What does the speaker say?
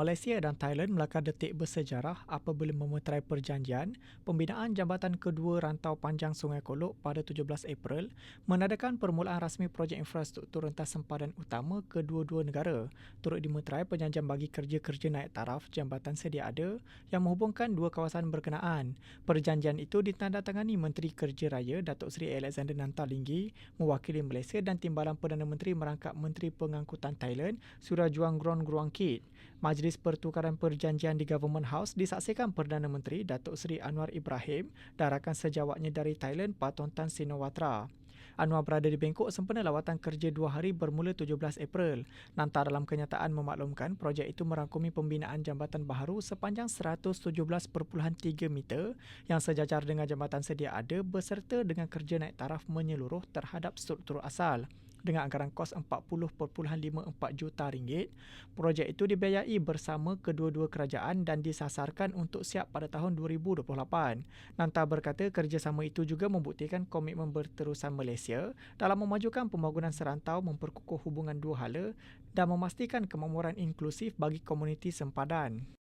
Malaysia dan Thailand melakar detik bersejarah apabila memeterai perjanjian pembinaan jambatan kedua rantau panjang Sungai Kolok pada 17 April menadakan permulaan rasmi projek infrastruktur rentas sempadan utama kedua-dua negara turut dimeterai perjanjian bagi kerja-kerja naik taraf jambatan sedia ada yang menghubungkan dua kawasan berkenaan. Perjanjian itu ditandatangani Menteri Kerja Raya Datuk Seri Alexander Nantalinggi mewakili Malaysia dan Timbalan Perdana Menteri merangkap Menteri Pengangkutan Thailand Surajuang Gron Gruang Kit. Majlis Pertukaran Perjanjian di Government House disaksikan Perdana Menteri Datuk Seri Anwar Ibrahim dan rakan sejawatnya dari Thailand Patong Tan Sinowatra. Anwar berada di Bangkok sempena lawatan kerja dua hari bermula 17 April. Nanta dalam kenyataan memaklumkan projek itu merangkumi pembinaan jambatan baharu sepanjang 117.3 meter yang sejajar dengan jambatan sedia ada beserta dengan kerja naik taraf menyeluruh terhadap struktur asal dengan anggaran kos 40.54 juta ringgit. Projek itu dibiayai bersama kedua-dua kerajaan dan disasarkan untuk siap pada tahun 2028. Nanta berkata kerjasama itu juga membuktikan komitmen berterusan Malaysia dalam memajukan pembangunan serantau memperkukuh hubungan dua hala dan memastikan kemakmuran inklusif bagi komuniti sempadan.